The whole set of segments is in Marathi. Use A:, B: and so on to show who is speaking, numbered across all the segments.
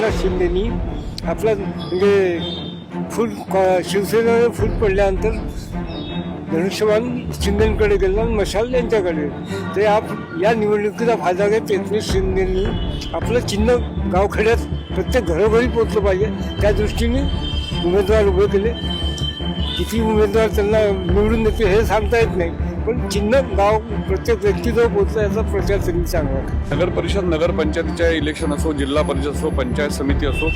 A: एकनाथ शिंदेनी आपलं म्हणजे फूल क- शिवसेनेला फूल पडल्यानंतर धनुष्यबाण शिंदेकडे गेलं आणि मशाल यांच्याकडे. ते आप या निवडणुकीचा फायदा घेत एकनाथ शिंदेनी आपलं चिन्ह गावखेड्यात प्रत्येक घरोघरी पोचलं पाहिजे. त्या दृष्टीने उमेदवार उभे केले. किती उमेदवार त्यांना निवडून देते हे सांगता येत नाही. पण चिन्ह गाव प्रत्येक व्यक्तीजवळ पोचलं याचा प्रचार त्यांनी चांगला
B: नगर परिषद नगर पंचायतीच्या इलेक्शन असो जिल्हा परिषद असो पंचायत समिती असो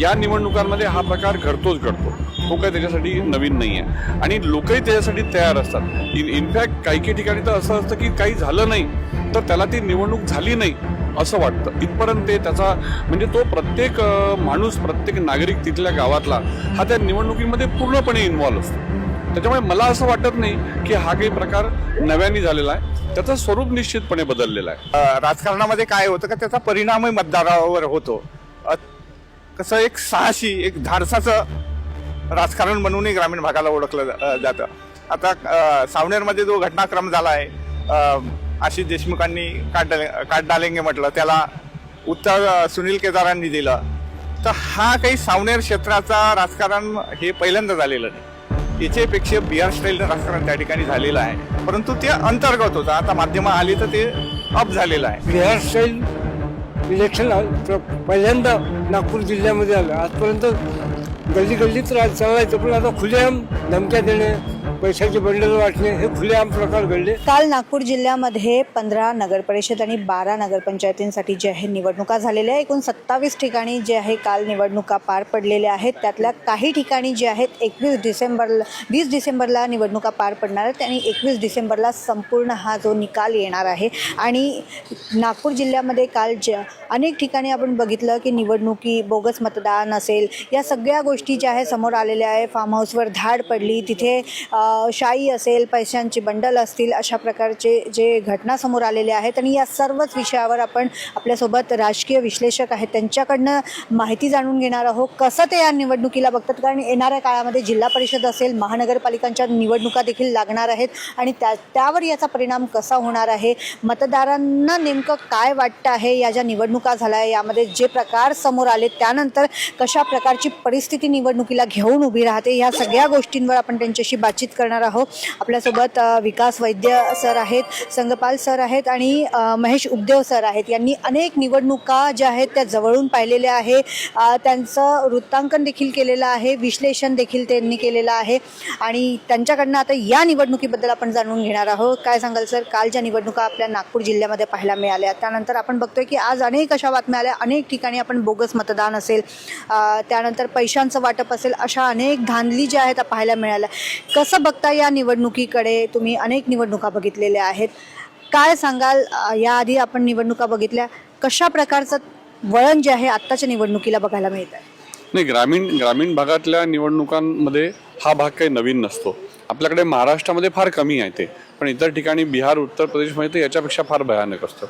B: या निवडणुकांमध्ये हा प्रकार घडतोच घडतो. तो काही त्याच्यासाठी नवीन नाही आहे आणि लोकही त्याच्यासाठी तयार असतात. इन इनफॅक्ट काही काही ठिकाणी तर असं असतं की काही झालं नाही तर त्याला ती निवडणूक झाली नाही असं वाटतं. इथपर्यंत ते त्याचा म्हणजे तो प्रत्येक माणूस प्रत्येक नागरिक तिथल्या गावातला हा त्या निवडणुकीमध्ये पूर्णपणे इन्व्हॉल्व असतो. त्याच्यामुळे मला असं वाटत नाही की हा काही प्रकार नव्याने झालेला आहे. त्याचं स्वरूप निश्चितपणे बदललेलं आहे.
C: राजकारणामध्ये काय होतं का त्याचा परिणामही मतदारावर होतो. कसं एक साहसी एक धाडसाचं राजकारण म्हणूनही ग्रामीण भागाला ओळखलं जातं. आता सावनेरमध्ये जो घटनाक्रम झाला आहे आशिष देशमुखांनी काट डाले- काट डालेंगे म्हटलं त्याला उत्तर सुनील केदारांनी दिलं. तर हा काही सावनेर क्षेत्राचा राजकारण हे पहिल्यांदा झालेलं नाही. इथेपेक्षा बिहार स्टाईल राजकारण त्या ठिकाणी झालेलं आहे. परंतु ते अंतर्गत होतं. आता माध्यमं आली तर ते अप झालेलं आहे.
A: बिहार स्टाईल इलेक्शन पहिल्यांदा नागपूर जिल्ह्यामध्ये आलं. आजपर्यंत गल्ली गल्लीत राज चालायचं पण आता खुलेआम धमक्या देणे पैशाचे बंडल वाटणे हे खुलेआम प्रकार घडले.
D: काल नागपूर जिल्ह्यामध्ये पंधरा नगरपरिषद आणि बारा नगरपंचायतींसाठी जे आहे निवडणुका झालेल्या आहे एकूण सत्तावीस ठिकाणी जे आहे काल निवडणुका पार पडलेल्या आहेत. त्यातल्या काही ठिकाणी जे आहेत एकवीस डिसेंबरला वीस डिसेंबरला निवडणुका पार पडणार आहेत आणि एकवीस डिसेंबरला संपूर्ण हा जो निकाल येणार आहे. आणि नागपूर जिल्ह्यामध्ये काल ज अनेक ठिकाणी आपण बघितलं की निवडणुकी बोगस मतदान असेल या सगळ्या गोष्टी ज्या आहे समोर आलेल्या आहे. फार्म हाऊसवर धाड पडली. तिथे आ, शाई असेल पैशांची बंडल असतील अशा प्रकारचे जे घटना समोर आलेले आहेत. आणि या सर्वच विषयावर आपण आपल्यासोबत राजकीय विश्लेषक आहेत. त्यांच्याकडनं माहिती जाणून घेणार आहोत. कसं ते या निवडणुकीला बघतात? कारण येणाऱ्या काळामध्ये जिल्हा परिषद असेल महानगरपालिकांच्या निवडणुका देखील लागणार आहेत. आणि त्या त्यावर याचा परिणाम कसा होणार आहे? मतदारांना नेमकं काय वाटतं आहे? या ज्या निवडणुका झाल्या यामध्ये जे प्रकार समोर आले त्यानंतर कशा प्रकारची परिस्थिती निवडणुकीला घेऊन उभी राहते? ह्या सगळ्या गोष्टींवर आपण त्यांच्याशी बातचीत करणार आहोत. आपल्यासोबत विकास वैद्य सर आहेत संगपाल सर आहेत आणि महेश उपदेव सर आहेत. यांनी अनेक निवडणुका ज्या आहेत त्या जवळून पाहिलेल्या आहे. त्यांचं वृत्तांकन देखील केलेलं आहे विश्लेषण देखील त्यांनी केलेलं आहे. आणि त्यांच्याकडनं आता या निवडणुकीबद्दल आपण जाणून घेणार आहोत. काय सांगाल सर? काल ज्या निवडणुका आपल्या नागपूर जिल्ह्यामध्ये पाहायला मिळाल्या त्यानंतर आपण बघतोय की आज अनेक अशा बातम्या आल्या. अनेक ठिकाणी आपण बोगस मतदान असेल त्यानंतर पैशांचं वाटप असेल अशा अनेक धांदली ज्या आहेत त्या पाहायला मिळाल्या. कसं बघता या निवडणुकीकडे तुम्ही अनेक निवडणुका बघितलेल्या आहेत. काय सांगाल? याआधी आपण निवडणुका बघितल्या. कशा प्रकारचं वळण जे आहे आत्ताच्या निवडणुकीला बघायला मिळत आहे
B: नाही ग्रामीण ग्रामीण भागातल्या निवडणुकांमध्ये हा भाग काही नवीन नसतो. आपल्याकडे महाराष्ट्रामध्ये फार कमी आहे ते. पण इतर ठिकाणी बिहार उत्तर प्रदेशमध्ये तर याच्यापेक्षा फार भयानक असतं.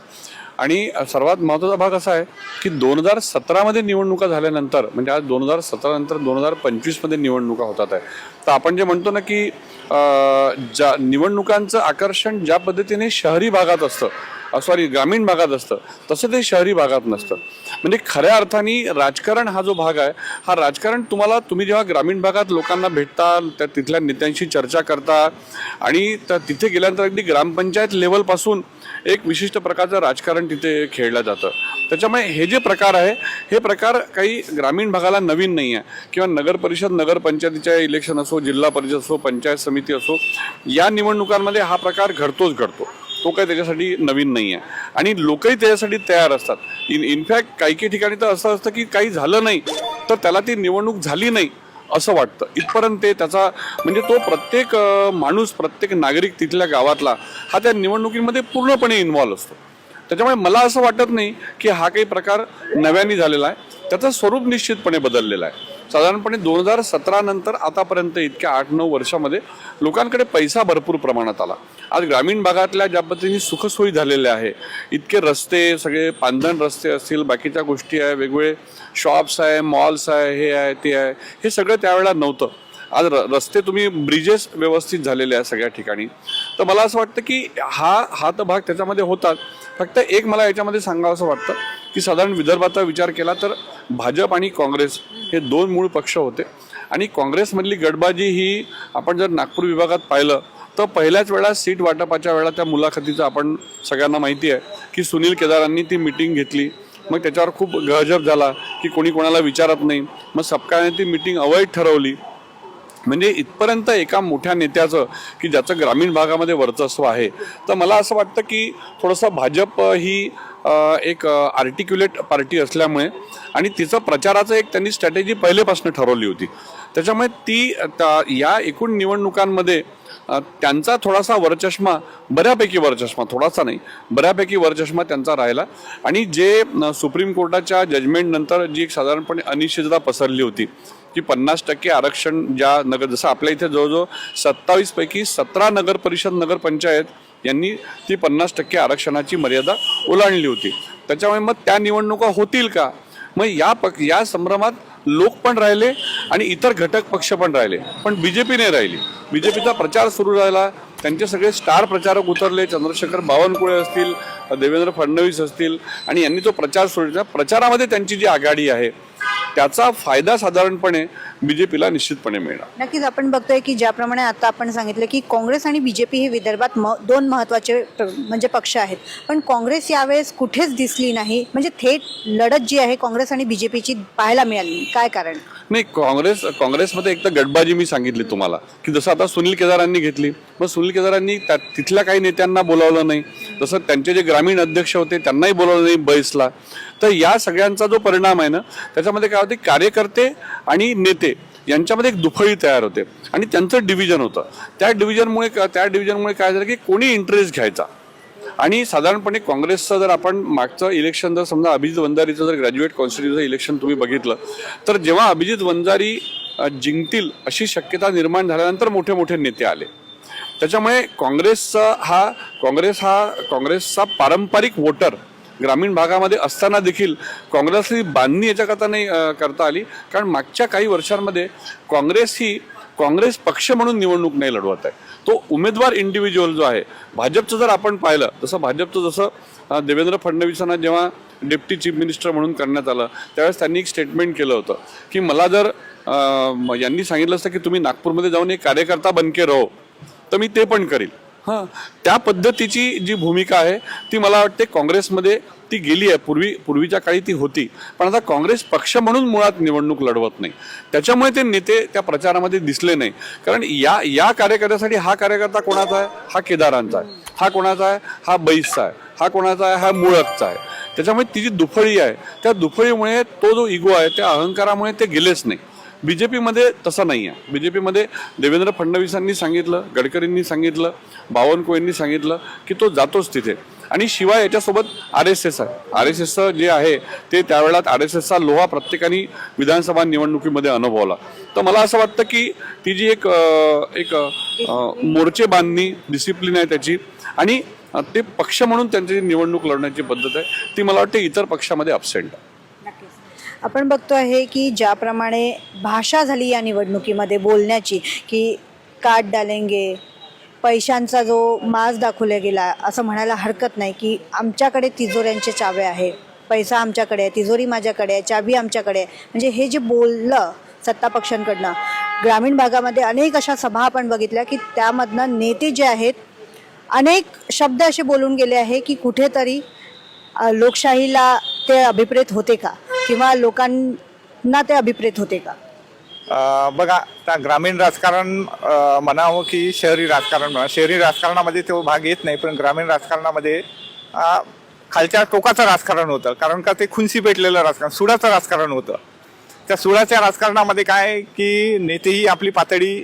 B: आणि सर्वात महत्त्वाचा भाग असा आहे की दोन हजार सतरामध्ये निवडणुका झाल्यानंतर म्हणजे आज दोन हजार सतरा नंतर दोन हजार पंचवीसमध्ये निवडणुका होतात आहे. तर आपण जे म्हणतो ना की ज्या निवडणुकांचं आकर्षण ज्या पद्धतीने शहरी भागात असतं सॉरी ग्रामीण भागात असतं. तसं ते शहरी भागात नसतं. म्हणजे खऱ्या अर्थाने राजकारण हा जो भाग आहे हा राजकारण तुम्हाला तुम्ही जेव्हा ग्रामीण भागात लोकांना भेटता त्या तिथल्या नेत्यांशी चर्चा करता आणि त्या तिथे गेल्यानंतर अगदी ग्रामपंचायत लेवलपासून एक विशिष्ट प्रकारचं राजकारण तिथे खेळलं जातं. त्याच्यामुळे हे जे प्रकार आहे हे प्रकार काही ग्रामीण भागाला नवीन नाही आहे किंवा नगर परिषद इलेक्शन असो जिल्हा परिषद असो पंचायत समिती असो या निवडणुकांमध्ये हा प्रकार घडतोच घडतो. तो काही त्याच्यासाठी नवीन नाही आहे आणि लोकही त्याच्यासाठी तयार असतात. इन इनफॅक्ट काही काही ठिकाणी तर असं असतं की काही झालं नाही तर त्याला ती निवडणूक झाली नाही असं वाटतं. इथपर्यंत ते त्याचा म्हणजे तो प्रत्येक माणूस प्रत्येक नागरिक तिथल्या गावातला हा त्या निवडणुकीमध्ये पूर्णपणे इन्व्हॉल्व असतो. त्याच्यामुळे मला असं वाटत नाही की हा काही प्रकार नव्याने झालेला आहे. त्याचं स्वरूप निश्चितपणे बदललेलं आहे. साधारणपणे दोन हजार सतरा नंतर आतापर्यंत इतक्या आठ नऊ वर्षामध्ये लोकांकडे पैसा भरपूर प्रमाणात आला. आज ग्रामीण भागातल्या ज्या पद्धतीने सुखसोयी झालेल्या आहे इतके रस्ते सगळे पांधण रस्ते असतील बाकीच्या गोष्टी आहे वेगवेगळे शॉप्स आहे मॉल्स आहे हे आहे ते आहे हे सगळं त्यावेळेला नव्हतं. आज र रस्ते तुम्ही ब्रिजेस व्यवस्थित झालेले आहे सगळ्या ठिकाणी. तर मला असं वाटतं की हा हा तर भाग त्याच्यामध्ये होतात फक्त एक मला याच्यामध्ये सांगावं असं वाटतं की साधारण विदर्भाचा विचार केला तर भाजप आणि काँग्रेस हे दोन मूळ पक्ष होते. आणि काँग्रेसमधली गडबाजी ही आपण जर नागपूर विभागात पाहिलं तर पहिल्याच वेळा सीट वाटपाच्या वेळा त्या मुलाखतीचं आपण सगळ्यांना माहिती आहे की सुनील केदारांनी ती मिटिंग घेतली. मग त्याच्यावर खूप गजब झाला की कोणी कोणाला विचारत नाही. मग सपकाळने ती मिटिंग अवैध ठरवली. म्हणजे इथपर्यंत एका मोठ्या नेत्याचं की ज्याचं ग्रामीण भागामध्ये वर्चस्व आहे. तर मला असं वाटतं की थोडंसं भाजप ही एक आर्टिक्युलेट पार्टी असल्यामुळे आणि तिचं प्रचाराचं एक त्यांनी स्ट्रॅटेजी पहिलेपासून ठरवली होती. त्याच्यामुळे ती त्या- या एकूण निवडणुकांमध्ये त्यांचा थोडासा वरचष्मा बऱ्यापैकी वरचष्मा थोडासा नाही बऱ्यापैकी वरचष्मा त्यांचा राहिला. आणि जे सुप्रीम कोर्टाच्या जजमेंटनंतर जी एक साधारणपणे अनिश्चितता पसरली होती की पन्नास टक्के आरक्षण ज्या नगर जसं आपल्या इथे जवळजवळ सत्तावीसपैकी सतरा नगर परिषद नगरपंचायत यांनी ती पन्नास टक्के आरक्षणाची मर्यादा ओलांडली होती. त्याच्यामुळे मग त्या निवडणुका होतील का? मग या पक या संभ्रमात लोक पण राहिले आणि इतर घटक पक्ष पण राहिले. पण बीजेपी नाही राहिली. बीजेपीचा प्रचार सुरू झाला. त्यांचे सगळे स्टार प्रचारक उतरले. चंद्रशेखर बावनकुळे असतील देवेंद्र फडणवीस असतील आणि यांनी तो प्रचार सुरू केला प्रचारामध्ये त्यांची जी आघाडी आहे त्याचा फायदा साधारणपणे बीजेपीला निश्चितपणे मिळणार.
D: नक्कीच आपण बघतोय की ज्याप्रमाणे आता आपण सांगितलं की काँग्रेस आणि बीजेपी हे विदर्भात म दोन महत्त्वाचे म्हणजे पक्ष आहेत. पण काँग्रेस यावेळेस कुठेच दिसली नाही. म्हणजे थेट लढत जी आहे काँग्रेस आणि बीजेपीची पाहायला मिळाली नाही. काय कारण?
B: नाही काँग्रेस काँग्रेसमध्ये एक तर गटबाजी मी सांगितली तुम्हाला. की जसं आता सुनील केदारांनी घेतली मग सुनील केदारांनी तिथल्या काही नेत्यांना बोलावलं नाही. जसं त्यांचे जे ग्रामीण अध्यक्ष होते त्यांनाही बोलावलं नाही बैसला. तर या सगळ्यांचा जो परिणाम आहे ना त्याच्यामध्ये काय होते कार्यकर्ते आणि नेते यांच्यामध्ये एक दुफळी तयार होते. आणि त्यांचं डिव्हिजन होतं. त्या डिव्हिजनमुळे त्या डिव्हिजनमुळे काय झालं की कोणी इंटरेस्ट घ्यायचा. आणि साधारणपणे काँग्रेसचं जर आपण मागचं इलेक्शन जर समजा अभिजित वंजारीचं जर ग्रॅज्युएट कॉन्स्टिट्यूचं इलेक्शन तुम्ही बघितलं तर जेव्हा अभिजित वंजारी जिंकतील अशी शक्यता निर्माण झाल्यानंतर मोठे मोठे नेते आले. त्याच्यामुळे काँग्रेसचा हा काँग्रेस हा काँग्रेसचा पारंपरिक वोटर ग्रामीण भागामध्ये असताना देखील काँग्रेसची बांधणी याच्याकरता नाही करता आली. कारण मागच्या काही वर्षांमध्ये काँग्रेस ही काँग्रेस पक्ष म्हणून निवडणूक नाही लढवत आहे. तो उमेदवार इंडिव्हिज्युअल जो आहे भाजपचं जर आपण पाहिलं तसं भाजपचं जसं देवेंद्र फडणवीसांना जेव्हा डेप्टी चीफ मिनिस्टर म्हणून करण्यात आलं त्यावेळेस त्यांनी एक स्टेटमेंट केलं होतं की मला जर म- यांनी सांगितलं असतं की तुम्ही नागपूरमध्ये जाऊन एक कार्यकर्ता बनके रहो तर मी ते पण करील. हां. त्या पद्धतीची जी भूमिका आहे ती मला वाटते काँग्रेसमध्ये ती गेली आहे. पूर्वी पूर्वीच्या काळी ती होती. पण आता काँग्रेस पक्ष म्हणून मुळात निवडणूक लढवत नाही. त्याच्यामुळे ते नेते त्या प्रचारामध्ये दिसले नाही. कारण या या कार्यकर्त्यासाठी हा कार्यकर्ता कोणाचा आहे? हा केदारांचा आहे. हा कोणाचा आहे? हा बैसचा आहे. हा कोणाचा आहे? हा मुळकचा आहे. त्याच्यामुळे ती जी दुफळी आहे त्या दुफळीमुळे तो जो इगो आहे त्या अहंकारामुळे ते गेलेच नाही. बी जे पीमध्ये तसं नाही आहे बी जे पीमध्ये देवेंद्र फडणवीसांनी सांगितलं गडकरींनी सांगितलं बावनकुळेंनी सांगितलं की तो जातोच तिथे. आणि शिवाय याच्यासोबत आर एस एस आहे. आर एस एसचं जे आहे ते त्यावेळात आर एस एसचा लोहा प्रत्येकाने विधानसभा निवडणुकीमध्ये अनुभवला. तर मला असं वाटतं की ती जी एक एक मोर्चे बांधणी डिसिप्लिन आहे त्याची आणि ते पक्ष म्हणून त्यांची निवडणूक लढण्याची पद्धत आहे ती मला वाटते इतर पक्षामध्ये अबसेंट आहे.
D: आपण बघतो आहे की ज्याप्रमाणे भाषा झाली या निवडणुकीमध्ये बोलण्याची की काट डालेंगे पैशांचा जो माज दाखवला गेला असं म्हणायला हरकत नाही की आमच्याकडे तिजोऱ्यांचे चावे आहे. पैसा आमच्याकडे आहे तिजोरी माझ्याकडे आहे चाबी आमच्याकडे आहे. म्हणजे हे जे बोललं सत्ता पक्षांकडनं ग्रामीण भागामध्ये अनेक अशा सभा आपण बघितल्या की त्यामधनं नेते जे आहेत अनेक शब्द असे बोलून गेले आहे की कुठेतरी लोकशाहीला ते अभिप्रेत होते का? किंवा लोकांना ते अभिप्रेत होते का?
C: बघा त्या ग्रामीण राजकारण म्हणावं की शहरी राजकारण म्हणा. शहरी राजकारणामध्ये तो भाग येत नाही पण ग्रामीण राजकारणामध्ये खालच्या टोकाचं राजकारण होतं. कारण का ते खुनसी पेटलेलं राजकारण सुडाचं राजकारण होतं. त्या सुडाच्या राजकारणामध्ये काय की नेतेही आपली पातळी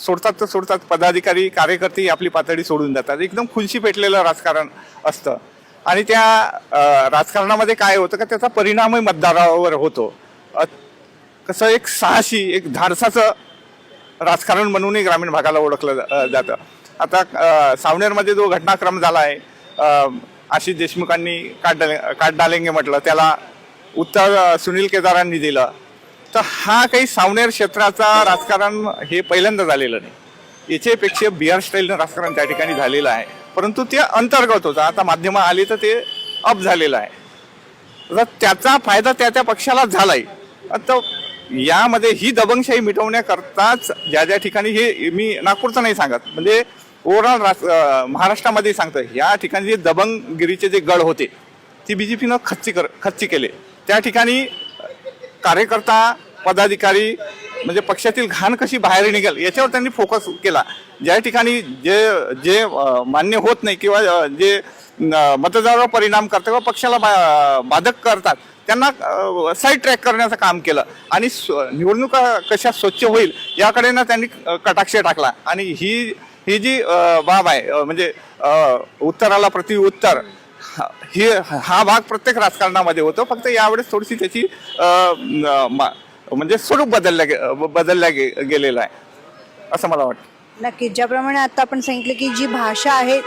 C: सोडतात तर सोडतात पदाधिकारी कार्यकर्तेही आपली पातळी सोडून जातात. एकदम खुनशी पेटलेलं राजकारण असतं. आणि त्या राजकारणामध्ये काय होतं का त्याचा परिणामही मतदारावर होतो. कसं एक साहसी एक धाडसाचं राजकारण म्हणूनही ग्रामीण भागाला ओळखलं जातं. आता सावनेरमध्ये जो घटनाक्रम झाला आहे आशिष देशमुखांनी काट डाले काट डालेंगे म्हटलं त्याला उत्तर सुनील केदारांनी दिलं. तर हा काही सावनेर क्षेत्राचा राजकारण हे पहिल्यांदा झालेलं नाही. याच्यापेक्षा बिहार स्टाईलनं राजकारण त्या ठिकाणी झालेलं आहे. परंतु ते अंतर्गत होतं. आता माध्यमं आली तर ते अप झालेलं आहे. तर त्याचा फायदा त्या त्या पक्षाला झालाय. तर यामध्ये ही दबंगशाही मिटवण्याकरताच ज्या ज्या ठिकाणी हे मी नागपूरचं नाही सांगत. म्हणजे ओव्हरऑल महाराष्ट्रामध्ये सांगतो या ठिकाणी जे दबंगगिरीचे जे गड होते ती बी जे पीनं खच्ची कर खच्ची केले. त्या ठिकाणी कार्यकर्ता पदाधिकारी म्हणजे पक्षातील घाण कशी बाहेर निघेल याच्यावर त्यांनी फोकस केला. ज्या ठिकाणी जे जे मान्य होत नाही किंवा जे मतदारावर परिणाम करतात किंवा पक्षाला बा- बाधक करतात त्यांना साईड ट्रॅक करण्याचं काम केलं. आणि स्व- निवडणुका कशा स्वच्छ होईल याकडे ना त्यांनी कटाक्ष टाकला. आणि ही ही जी बाब आहे म्हणजे उत्तराला प्रति उत्तर हा- ही हा भाग प्रत्येक राजकारणामध्ये होतो. फक्त यावेळेस थोडीशी त्याची मा- म्हणजे स्वरूप बदलल्या गे- बदलल्या गे- गेलेलं आहे. असं मला वाटतं.
D: नक्कीच. ज्याप्रमाणे आता आपण सांगितलं की जी भाषा आहे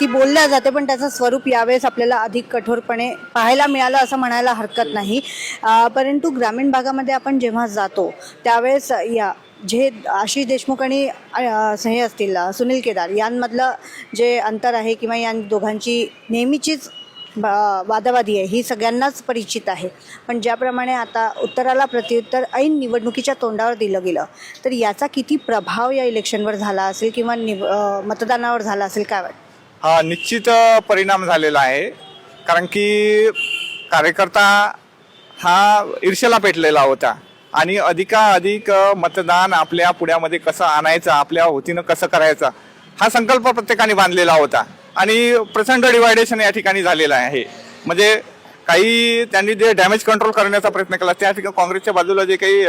D: ती बोलल्या जाते पण त्याचं स्वरूप यावेळेस आपल्याला अधिक कठोरपणे पाहायला मिळालं असं म्हणायला हरकत नाही. अं, परंतु ग्रामीण भागामध्ये आपण जेव्हा जातो त्यावेळेस या जे आशिष देशमुख आणि अं, हे असतील अं, सुनील केदार यांमधलं जे अंतर आहे किंवा या दोघांची नेहमीचीच वादावादी आहे ही सगळ्यांनाच परिचित आहे. पण ज्याप्रमाणे आता उत्तराला प्रत्युत्तर ऐन निवडणुकीच्या तोंडावर दिलं गेलं तर याचा किती प्रभाव या इलेक्शनवर झाला असेल किंवा निव मतदानावर झाला असेल काय वाटतं?
C: हा निश्चित परिणाम झालेला आहे. कारण की कार्यकर्ता हा ईर्षेला पेटलेला होता. आणि अधिकाधिक मतदान आपल्या पुण्यामध्ये कसं आणायचं आपल्या वतीनं कसं करायचं हा संकल्प प्रत्येकाने बांधलेला होता. आणि प्रचंड डिवायडेशन या ठिकाणी झालेलं आहे. म्हणजे काही त्यांनी जे डॅमेज कंट्रोल करण्याचा प्रयत्न केला त्या ठिकाणी काँग्रेसच्या बाजूला जे काही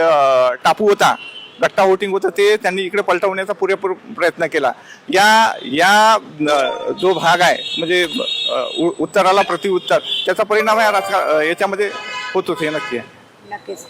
C: टापू होता गट्टा वोटिंग होतं ते त्यांनी इकडे पलटवण्याचा पुरेपूर प्रयत्न केला. या या जो भाग आहे म्हणजे उ- उत्तराला प्रतिउत्तर त्याचा परिणाम या राजकारण याच्यामध्ये होतोच हे नक्की आहे.
D: नक्कीच.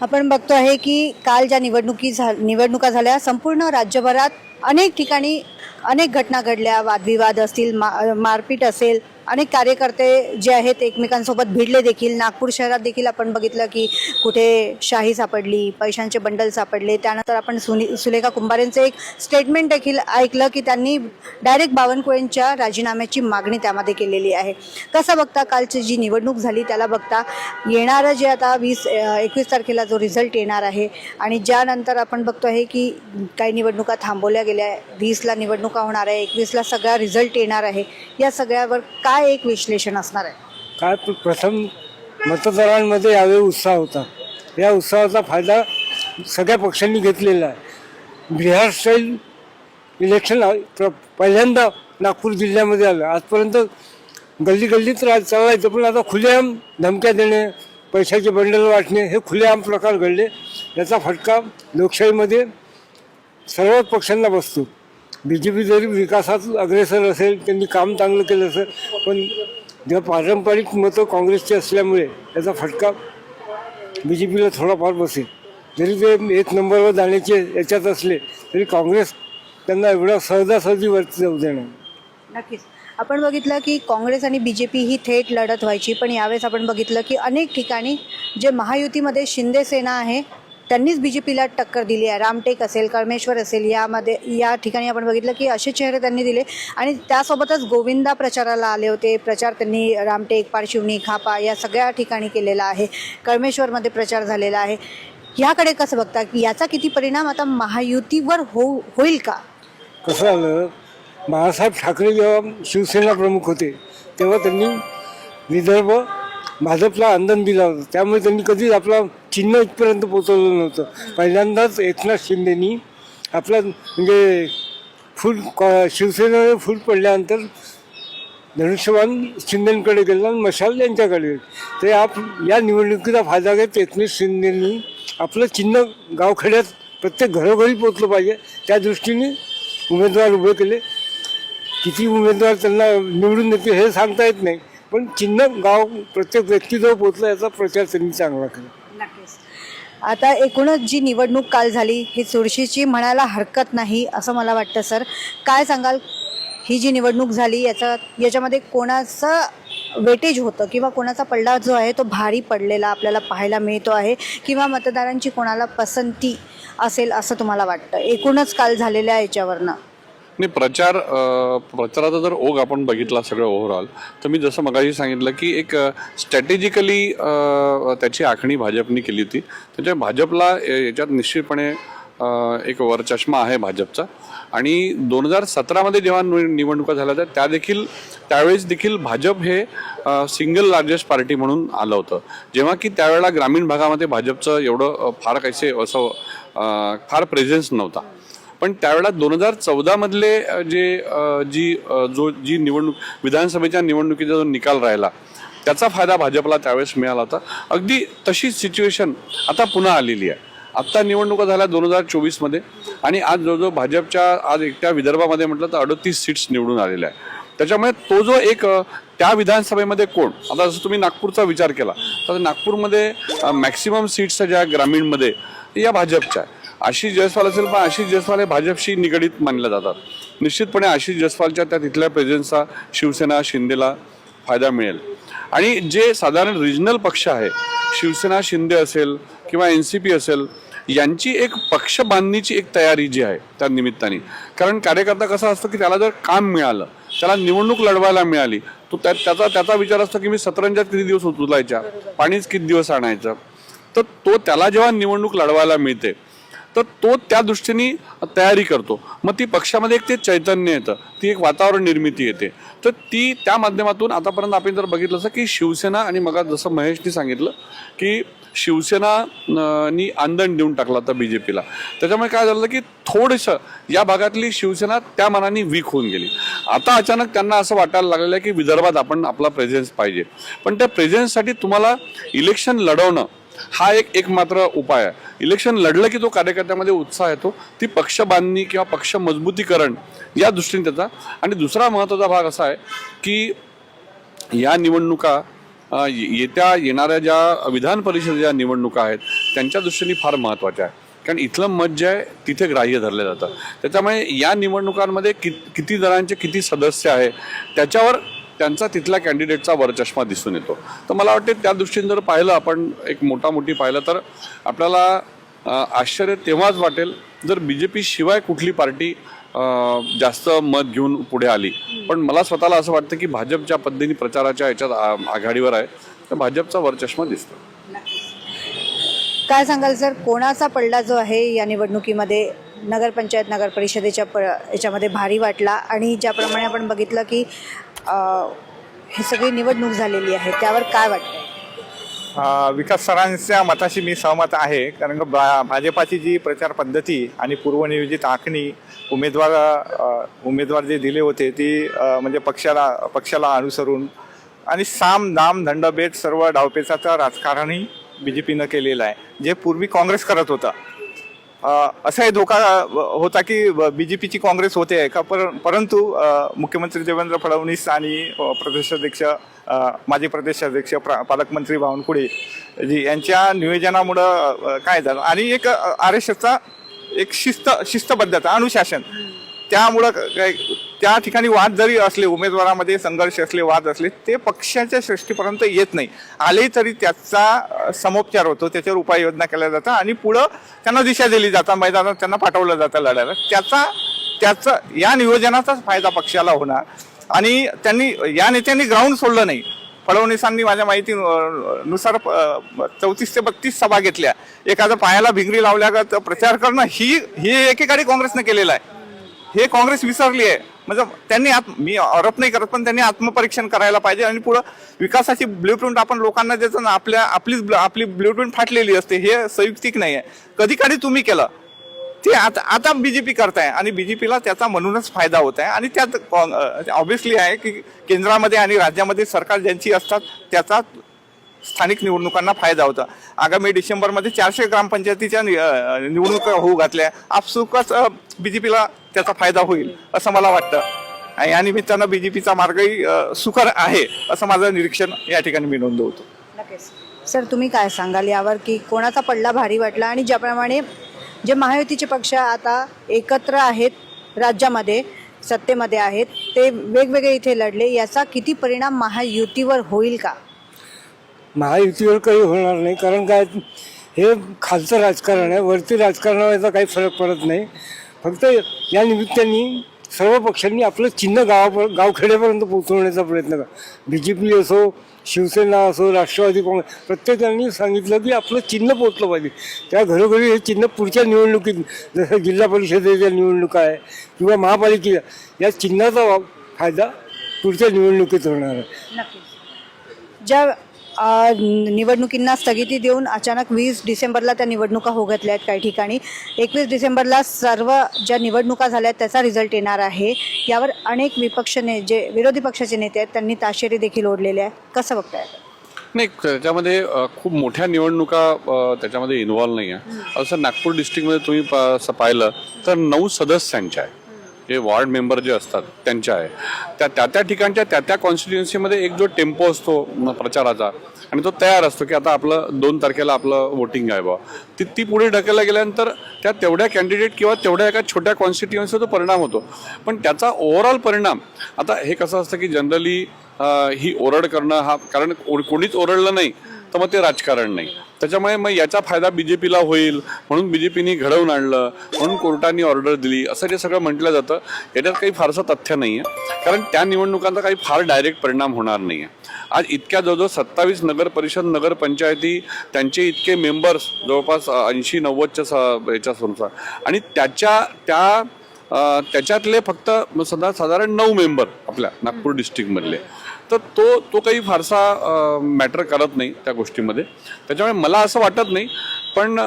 D: आपण बघतो आहे की काल ज्या निवडणुकी झा निवडणुका झाल्या संपूर्ण राज्यभरात अनेक ठिकाणी अनेक घटना घडल्या. वादविवाद असतील मा मारपीट असेल अनेक कार्यकर्ते जे आहेत एकमेकांसोबत भिडले देखील. नागपूर शहरात देखील आपण बघितलं की कुठे शाही सापडली पैशांचे बंडल सापडले. त्यानंतर आपण सुनी सुलेखा कुंभारेंचं एक स्टेटमेंट देखील ऐकलं की त्यांनी डायरेक्ट बावनकुळेंच्या राजीनाम्याची मागणी त्यामध्ये केलेली आहे. कसं बघता कालची जी निवडणूक झाली त्याला बघता येणारं जे आता वीस एकवीस तारखेला जो रिझल्ट येणार आहे आणि ज्यानंतर आपण बघतो आहे की काही निवडणुका थांबवल्या गेल्या वीसला निवडणुका होणार आहे एकवीसला सगळा रिझल्ट येणार आहे. या सगळ्यावर काय काय एक विश्लेषण असणार आहे?
A: काय प्रथम मतदारांमध्ये यावेळी उत्साह होता. या उत्साहाचा फायदा सगळ्या पक्षांनी घेतलेला आहे. बिहार स्टाईल इलेक्शन आ- प्र- पहिल्यांदा नागपूर जिल्ह्यामध्ये आलं. आजपर्यंत गल्ली गल्लीत राज चालायचं पण आता खुलेआम धमक्या देणे पैशाचे बंडल वाटणे हे खुलेआम प्रकार घडले. याचा फटका लोकशाहीमध्ये सर्वच पक्षांना बसतो. बी जे पी जरी विकासात अग्रेसर असेल त्यांनी काम चांगलं केलं असेल पण जेव्हा पारंपरिक मतं काँग्रेसची असल्यामुळे त्याचा फटका बी जे पीला थोडाफार बसेल. जरी ते एक नंबरवर जाण्याचे याच्यात असले तरी काँग्रेस त्यांना एवढा सहजासहजी वरती जाऊ देणार.
D: नक्कीच. आपण बघितलं की काँग्रेस आणि बी जे पी ही थेट लढत व्हायची पण यावेळेस आपण बघितलं की अनेक ठिकाणी जे महायुतीमध्ये शिंदे सेना आहे त्यांनीच बी जे पीला टक्कर दिली आहे. रामटेक असेल कळमेश्वर असेल यामध्ये या ठिकाणी आपण बघितलं की असे चेहरे त्यांनी दिले. आणि त्यासोबतच गोविंदा प्रचाराला आले होते. प्रचार त्यांनी रामटेक पारशिवनी खापा या सगळ्या ठिकाणी केलेला आहे. कळमेश्वरमध्ये प्रचार झालेला आहे. ह्याकडे कसं बघता की याचा किती परिणाम आता महायुतीवर हो होईल का?
A: कसं झालं बाळासाहेब ठाकरे जेव्हा शिवसेना प्रमुख होते तेव्हा त्यांनी विदर्भ भाजपला अंदन दिला होता. त्यामुळे त्यांनी कधीच आपला चिन्ह इथपर्यंत पोचवलं नव्हतं. पहिल्यांदाच एकनाथ शिंदेनी आपला म्हणजे फूल क- शिवसेनेने फूल पडल्यानंतर धनुष्यवान शिंदेकडे गेला आणि मशाल यांच्याकडे ते आप या निवडणुकीचा फायदा घेत एकनाथ शिंदेनी आपलं चिन्ह गावखेड्यात प्रत्येक घरोघरी पोचलं पाहिजे. त्या दृष्टीने उमेदवार उभे केले. किती उमेदवार त्यांना निवडून देते हे सांगता येत नाही. पण चिन्ह गाव प्रत्येक व्यक्तीजवळ पोचलं याचा प्रचार त्यांनी चांगला केला.
D: नक्कीच. आता एकूणच जी निवडणूक काल झाली ही चुरशीची म्हणायला हरकत नाही असं मला वाटतं सर. काय सांगाल? ही जी निवडणूक झाली याचा याच्यामध्ये कोणाचं वेटेज होतं किंवा कोणाचा पडला जो आहे तो भारी पडलेला आपल्याला पाहायला मिळतो आहे किंवा मतदारांची कोणाला पसंती असेल असं तुम्हाला वाटतं? एकूणच काल झालेल्या याच्यावरनं.
B: नाही प्रचार प्रचाराचा जर ओघ आपण बघितला सगळं ओव्हरऑल तर मी जसं मगाशी सांगितलं की एक स्ट्रॅटेजिकली त्याची आखणी भाजपने केली होती. त्याच्या भाजपला याच्यात निश्चितपणे एक वरचष्मा आहे भाजपचा. आणि दोन हजार सतरामध्ये जेव्हा निव- निवडणुका झाल्या होत्या त्या देखील त्यावेळेस देखील भाजप हे सिंगल लार्जेस्ट पार्टी म्हणून आलं होतं. जेव्हा की त्यावेळेला ग्रामीण भागामध्ये भाजपचं एवढं फार काहीसे असं फार प्रेझेन्स नव्हता. पण त्यावेळेला दोन हजार चौदामधले जे जी जो जी निवडणूक विधानसभेच्या निवडणुकीचा जो निकाल राहिला त्याचा फायदा भाजपला त्यावेळेस मिळाला होता. अगदी तशीच सिच्युएशन आता पुन्हा आलेली आहे. आत्ता निवडणुका झाल्या दोन हजार चोवीसमध्ये आणि आज जवळजवळ भाजपच्या आज एकट्या विदर्भामध्ये म्हटलं तर अडतीस सीट्स निवडून आलेल्या आहे त्याच्यामुळे तो जो एक त्या विधानसभेमध्ये कोण? आता जसं तुम्ही नागपूरचा विचार केला तर नागपूरमध्ये मॅक्सिमम सीट्स ज्या ग्रामीणमध्ये या भाजपच्या आहे आशिष जयस्वाल असेल पण आशिष जयस्वाल हे भाजपशी निगडीत मानल्या जातात. निश्चितपणे आशिष जयस्वालच्या त्या तिथल्या प्रेझेन्सचा शिवसेना शिंदेला फायदा मिळेल. आणि जे साधारण रिजनल पक्ष आहे शिवसेना शिंदे असेल किंवा एन सी पी असेल यांची एक पक्ष बांधणीची एक तयारी जी आहे त्या निमित्ताने. कारण कार्यकर्ता कसा असतो की त्याला जर काम मिळालं त्याला निवडणूक लढवायला मिळाली तो त्या त्याचा त्याचा विचार असतो की मी सतरंजात किती दिवस उचलायच्या पाणीच किती दिवस आणायचं. तर तो त्याला जेव्हा निवडणूक लढवायला मिळते तर तो त्या दृष्टीने तयारी करतो. मग ती पक्षामध्ये एक ते चैतन्य येतं. ती एक वातावरण निर्मिती येते. तर ती त्या माध्यमातून आतापर्यंत आपण जर बघितलं असं की शिवसेना आणि मग जसं महेशनी सांगितलं की शिवसेना नी आंदण देऊन टाकला होता बी जे पीला त्याच्यामुळे काय झालं की थोडंसं या भागातली शिवसेना त्या मनाने वीक होऊन गेली. आता अचानक त्यांना असं वाटायला लागलेलं आहे की विदर्भात आपण आपला प्रेझेन्स पाहिजे. पण त्या प्रेझेन्ससाठी तुम्हाला इलेक्शन लढवणं हा एक एकमात्र उपाय आहे. इलेक्शन लढलं की तो कार्यकर्त्यामध्ये उत्साह येतो ती पक्ष बांधणी किंवा पक्ष मजबूतीकरण या दृष्टीने त्याचा. आणि दुसरा महत्त्वाचा भाग असा आहे की या निवडणुका ये- येत्या येणाऱ्या ज्या विधान परिषदेच्या निवडणुका आहेत त्यांच्या दृष्टीने फार महत्त्वाच्या आहे कारण इथलं मत जे आहे तिथे ग्राह्य धरलं जातं. त्याच्यामुळे या निवडणुकांमध्ये कि किती जणांचे किती सदस्य आहे त्याच्यावर त्यांचा तिथल्या कॅन्डिडेटचा वरचष्मा दिसून येतो. तर मला वाटते त्या दृष्टीने जर पाहिलं आपण एक मोठा मोठी पाहिलं तर आपल्याला आश्चर्य तेव्हाच वाटेल जर बी जे पी शिवाय कुठली पार्टी जास्त मत घेऊन पुढे आली. पण मला स्वतःला असं वाटतं की भाजप ज्या पद्धतीने प्रचाराच्या याच्यात आ- आघाडीवर आहे तर भाजपचा वरचष्मा दिसतो.
D: काय सांगाल सर? कोणाचा पडला जो आहे या निवडणुकीमध्ये? नगरपंचायत नगर परिषदेच्या प याच्यामध्ये भारी वाटला आणि ज्याप्रमाणे आपण बघितलं की ही सगळी निवडणूक झालेली आहे त्यावर काय
C: वाटतं विकास सरांच्या मताशी मी सहमत आहे कारण का भाजपाची जी प्रचार पद्धती आणि पूर्वनियोजित आखणी उमेदवार उमेदवार जे दिले होते ती म्हणजे पक्षाला पक्षाला अनुसरून आणि साम दाम दंडभेद सर्व डावपेचाचं राजकारणही बी जे पीनं केलेलं आहे. जे पूर्वी काँग्रेस करत होतं असाही धोका होता की बी जे पीची काँग्रेस होते का पर परंतु मुख्यमंत्री देवेंद्र फडणवीस आणि प्रदेशाध्यक्ष माजी प्रदेशाध्यक्ष प्रा- पालकमंत्री बावनकुळे जी यांच्या नियोजनामुळं काय झालं? आणि एक आर एस एसचा एक शिस्त शिस्तबद्धता अनुशासन. त्यामुळं काय त्या ठिकाणी वाद जरी असले उमेदवारामध्ये संघर्ष असले वाद असले ते पक्षाच्या सृष्टीपर्यंत येत नाही. आले तरी त्याचा समोपचार होतो त्याच्यावर उपाययोजना केल्या जातात आणि पुढं त्यांना दिशा दिली जातात मैदानात त्यांना पाठवलं जातं लढायला. त्याचा त्याचा या नियोजनाचाच फायदा पक्षाला होणार. आणि त्यांनी या नेत्यांनी ग्राउंड सोडलं नाही. फडणवीसांनी माझ्या माहिती चौतीस ते बत्तीस सभा घेतल्या. एखाद्या पायाला भिंगरी लावल्यागत प्रचार करणं ही ही एकेकाळी काँग्रेसनं केलेलं आहे. हे काँग्रेस विसरली आहे. म्हणजे त्यांनी आत मी आरोप नाही करत पण त्यांनी आत्मपरीक्षण करायला पाहिजे आणि पुढं विकासाची ब्ल्यूप्रिंट आपण लोकांना देतो ना आपल्या आपलीच ब्ल- आपली ब्ल्यूप्रिंट फाटलेली असते. हे संयुक्तिक नाही आहे. कधी कधी तुम्ही केलं? ते आता आता बीजेपी करताय आणि बीजेपीला त्याचा म्हणूनच फायदा होत आहे. आणि त्यात ऑब्विसली आहे की केंद्रामध्ये आणि राज्यामध्ये सरकार ज्यांची असतात त्याचा स्थानिक निवडणुकांना फायदा होता. आगामी डिसेंबरमध्ये चारशे ग्रामपंचायतीच्या नि- निवडणुका होऊ घातल्या. आपसुकच पीला त्याचा फायदा होईल असं मला वाटतं. आणि या निमित्तानं पीचा मार्गही सुकर आहे असं माझं निरीक्षण या ठिकाणी मी नोंदवतो.
D: सर तुम्ही काय सांगाल यावर? की कोणाचा पडला भारी वाटला? आणि ज्याप्रमाणे जे महायुतीचे पक्ष आता एकत्र आहेत राज्यामध्ये सत्तेमध्ये आहेत ते वेगवेगळे इथे लढले याचा किती परिणाम महायुतीवर होईल का?
A: महायुतीवर काही होणार नाही. कारण काय हे खालचं राजकारण आहे वरती राजकारणाचा काही फरक पडत नाही. फक्त या निमित्ताने सर्व पक्षांनी आपलं चिन्ह गावापर गावखेड्यापर्यंत पोहोचवण्याचा प्रयत्न करा. बी जे पी असो शिवसेना असो राष्ट्रवादी काँग्रेस प्रत्येकाने सांगितलं की आपलं चिन्ह पोचलं पाहिजे. त्या घरोघरी हे चिन्ह पुढच्या निवडणुकीत जसं जिल्हा परिषदेच्या निवडणुका आहे किंवा महापालिकेच्या या चिन्हाचा फायदा पुढच्या निवडणुकीत होणार आहे.
D: ज्या निवडणुकींना स्थगिती देऊन अचानक वीस डिसेंबरला त्या निवडणुका हो घातल्या आहेत काही ठिकाणी. एकवीस डिसेंबरला सर्व ज्या निवडणुका झाल्या आहेत त्याचा रिझल्ट येणार आहे. यावर अनेक विपक्ष ने जे विरोधी पक्षाचे नेते आहेत त्यांनी ताशेरी देखील ओढलेले आहे. कसं बघताय
B: नाही त्याच्यामध्ये खूप मोठ्या निवडणुका त्याच्यामध्ये इन्व्हॉल्व नाही आहे असं नागपूर डिस्ट्रिक्टमध्ये तुम्ही पाहिलं तर नऊ सदस्यांच्या आहे जे वॉर्ड मेंबर जे असतात त्यांच्या आहे. त्या त्या त्या ठिकाणच्या त्या त्या कॉन्स्टिट्युन्सीमध्ये एक जो टेम्पो असतो प्रचाराचा आणि तो तयार असतो की आता आपलं दोन तारखेला आपलं वोटिंग आहे बा. ती ती पुढे ढकलल्या गेल्यानंतर त्या तेवढ्या कॅन्डिडेट किंवा तेवढ्या एका छोट्या कॉन्स्टिट्युन्सीवर तो परिणाम होतो. पण त्याचा ओव्हरऑल परिणाम आता हे कसं असतं की जनरली ही ओरड करणं हा कारण कोणीच ओरडलं नाही तर मग ते राजकारण नाही. त्याच्यामुळे मग याचा फायदा बीजेपीला होईल. म्हणून बीजेपीने घडवून आणलं. म्हणून कोर्टाने ऑर्डर दिली. असं जे सगळं म्हटलं जातं. याच्यात काही फारसं तथ्य नाही आहे कारण त्या निवडणुकांचा काही फार डायरेक्ट परिणाम होणार नाही आहे आज इतक्या जवळजवळ सत्तावीस नगर परिषद नगरपंचायती त्यांचे इतके मेंबर्स जवळपास ऐंशी नव्वदच्या स- याच्या आणि त्याच्या त्या त्याच्यातले फक्त सदा साधारण नऊ मेंबर आपल्या नागपूर डिस्ट्रिक्टमधले तर तो तो काही फारसा मॅटर करत नाही त्या गोष्टीमध्ये. त्याच्यामुळे मला असं वाटत नाही. पण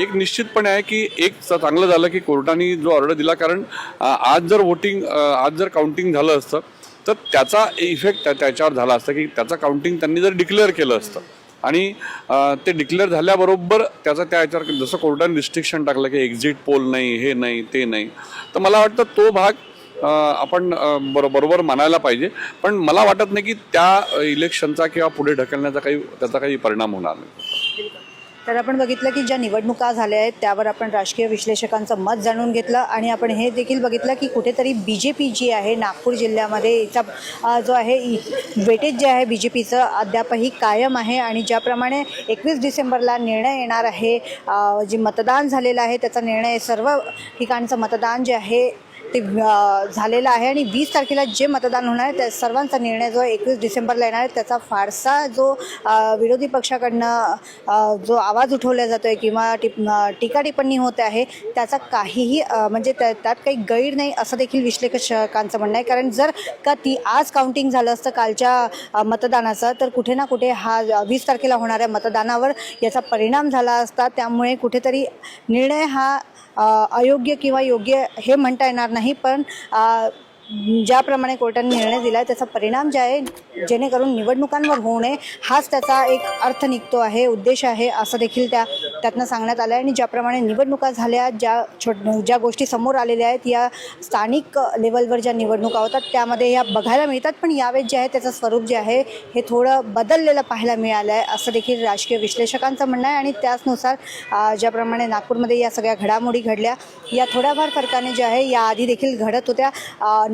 B: एक निश्चितपणे आहे की एक चांगलं झालं की कोर्टाने जो ऑर्डर दिला कारण आज जर वोटिंग आज जर काउंटिंग झालं असतं तर त्याचा इफेक्ट त्या त्याच्यावर झाला असता की त्याचं काउंटिंग त्यांनी जर डिक्लेअर केलं असतं आणि ते डिक्लेअर झाल्याबरोबर त्याचा त्या याच्यावर जसं कोर्टाने रिस्ट्रिक्शन टाकलं की एक्झिट पोल नाही हे नाही ते नाही तर मला वाटतं तो भाग आपण बरोबर मानायला पाहिजे. पण मला वाटत नाही की त्या इलेक्शनचा किंवा पुढे ढकलण्याचा काही त्याचा काही परिणाम होणार नाही.
D: तर आपण बघितलं की ज्या निवडणुका झाल्या आहेत त्यावर आपण राजकीय विश्लेषकांचं मत जाणून घेतलं आणि आपण हे देखील बघितलं की कुठेतरी बी जे पी जी आहे नागपूर जिल्ह्यामध्ये याचा जो आहे वेटेज जे आहे बी जे पीचं अद्यापही कायम आहे आणि ज्याप्रमाणे एकवीस डिसेंबरला निर्णय येणार आहे जे मतदान झालेलं आहे त्याचा निर्णय सर्व ठिकाणचं मतदान जे आहे ते झालेलं आहे आणि वीस तारखेला जे मतदान होणार आहे त्या सर्वांचा निर्णय जो एकवीस डिसेंबरला येणार आहे त्याचा फारसा जो विरोधी पक्षाकडनं जो आवाज उठवला जातो आहे किंवा टिप टीका टिप्पणी होत आहे त्याचा काहीही म्हणजे त्या त्यात काही गैर नाही असं देखील विश्लेषकांचं म्हणणं आहे. कारण जर का ती आज काउंटिंग झालं असतं कालच्या मतदानाचं तर कुठे ना कुठे हा वीस तारखेला होणाऱ्या मतदानावर याचा परिणाम झाला असता त्यामुळे कुठेतरी निर्णय हा अयोग्य किंवा योग्य हे म्हणता येणार नाही पण ज्याप्रमाणे कोर्टाने निर्णय दिला आहे त्याचा परिणाम जे आहे जेणेकरून निवडणुकांवर होऊ नये हाच त्याचा एक अर्थ निघतो आहे उद्देश आहे असं देखील त्या त्यातनं सांगण्यात आलं आहे आणि ज्याप्रमाणे निवडणुका झाल्या ज्या छोट ज्या गोष्टी समोर आलेल्या आहेत या स्थानिक लेवलवर ज्या निवडणुका होतात त्यामध्ये या बघायला मिळतात. पण यावेळेस जे आहे त्याचं स्वरूप जे आहे हे थोडं बदललेलं पाहायला मिळालं आहे असं देखील राजकीय विश्लेषकांचं म्हणणं आहे. आणि त्याचनुसार ज्याप्रमाणे नागपूरमध्ये या सगळ्या घडामोडी घडल्या या थोड्याफार फरकाने जे आहे याआधी देखील घडत होत्या.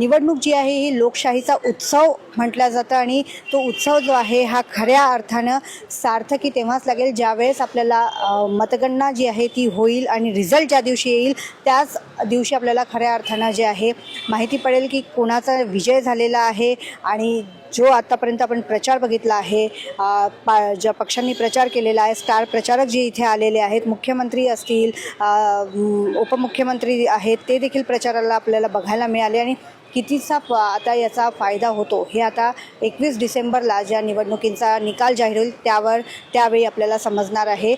D: निवडणूक जी आहे ही लोकशाहीचा उत्सव म्हटलं जातं आणि तो उत्सव जो आहे हा खऱ्या अर्थानं सार्थकी तेव्हाच लागेल ज्यावेळेस आपल्याला मतगणना जी आहे ती होईल आणि रिझल्ट ज्या दिवशी येईल त्याच दिवशी आपल्याला खऱ्या अर्थानं जे आहे माहिती पडेल की कोणाचा विजय झालेला आहे आणि जो आत्तापर्यंत आपण प्रचार बघितला आहे पा ज्या पक्षांनी प्रचार केलेला आहे स्टार प्रचारक जे इथे आलेले आहेत मुख्यमंत्री असतील उपमुख्यमंत्री आहेत ते देखील प्रचाराला आपल्याला बघायला मिळाले आणि कितीचा आता याचा फायदा होतो? हे आता एकवीस डिसेंबरला ज्या निवडणुकींचा निकाल जाहीर होईल त्यावर त्यावेळी आपल्याला समजणार आहे.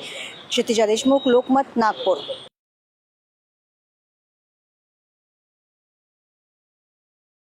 D: क्षितिजा देशमुख लोकमत नागपूर.